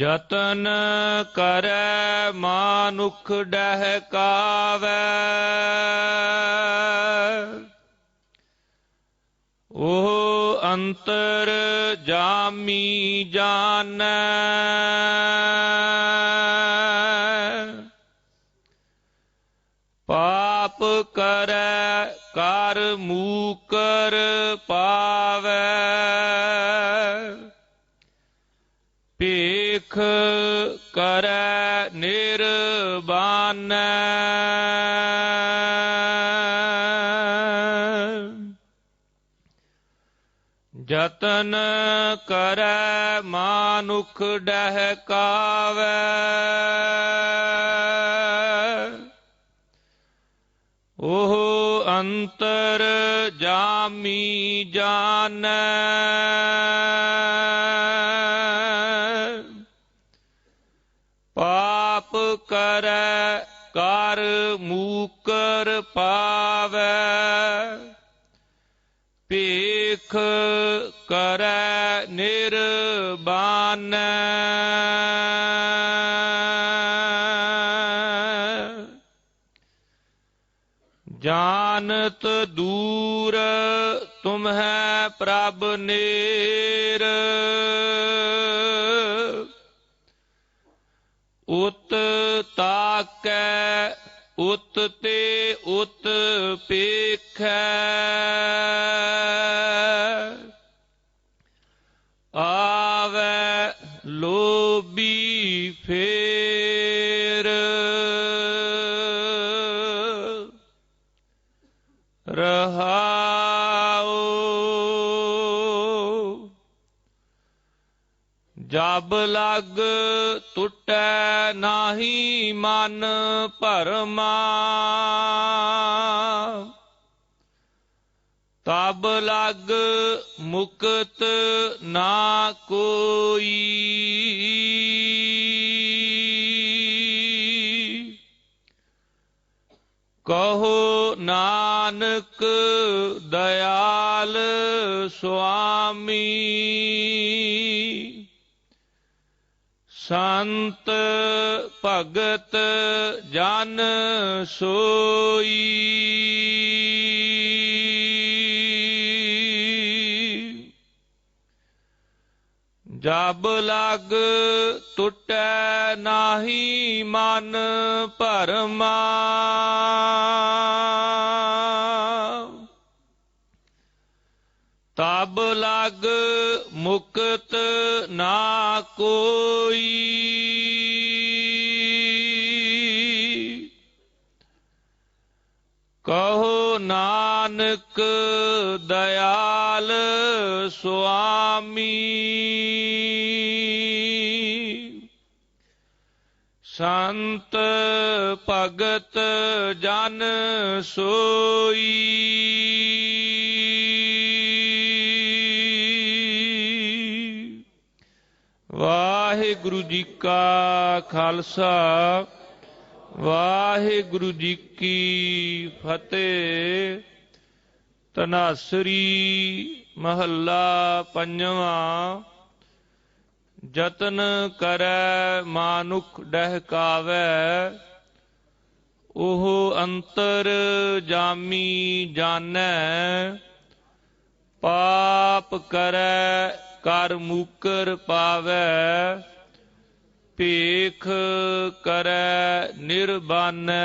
ਜਤਨ ਕਰੈ ਮਾਨੁਖ ਡਹਿਕਾਵੈ। ਉਹ ਅੰਤਰ ਜਾਮੀ ਜਾਣੈ ਪਾਪ ਕਰੈ ਕਰ ਮੂਕਰ ਪਾਵੈ। ਭੇਖ ਕਰੈ ਨਿਰਬਾਨੈ। ਜਤਨ ਕਰੈ ਮਾਨੁਖ ਡਹਿਕਾਵੈ। ਉਹ ਅੰਤਰ ਜਾਮੀ ਜਾਣੈ ਮੂਕਰ ਪਾਵੈ ਭੇਖ ਕਰੈ ਨਿਰਬਾਨੈ। ਜਾਨਤ ਦੂਰ ਤੁਮਹਿ ਪ੍ਰਭ ਨੇਰ ਉਤ ਤਾਕੈ ਉਤ ਤੇ ਉਤ ਪੇਖੈ। ਆਵੈ ਲੋਬੀ ਫੇਰ। ਰਹਾਉ ਜਬ ਲਗ ਟੁੱਟੈ ਨਾਹੀ ਮਨ ਭਰਮਾ, ਤਬ ਲਗ ਮੁਕਤ ਨਾ ਕੋਈ। ਕਹੋ ਨਾਨਕ ਦਇਆਲ ਸੁਆਮੀ ਸੰਤ ਭਗਤ ਜਨ ਸੋਈ। ਜਬ ਲਗ ਟੁੱਟੈ ਨਾਹੀ ਮਨ ਭਰਮਾ। ਤਬ ਲਗ ਮੁਕਤ ਨਾ ਕੋਈ। ਕਹੋ ਨਾਨਕ ਦਇਆਲ ਸੁਆਮੀ। ਸੰਤ ਭਗਤ ਜਨ ਸੋਈ। ਵਾਹਿਗੁਰੂ ਜੀ ਕਾ ਖਾਲਸਾ, ਵਾਹਿਗੁਰੂ ਜੀ ਕੀ ਫਤਿਹ। ਤਨਾਸਰੀ ਮਹੱਲਾ ਪੰਜਵਾਂ ਜਤਨ ਕਰੈ ਮਾਨੁਖ ਡਹਿਕਾਵੈ, ਉਹ ਅੰਤਰ ਜਾਮੀ ਜਾਣੈ, ਪਾਪ ਕਰੈ ਕਰ ਮੂਕਰ ਪਾਵੈ ਭੇਖ ਕਰੈ ਨਿਰਬਾਨੈ।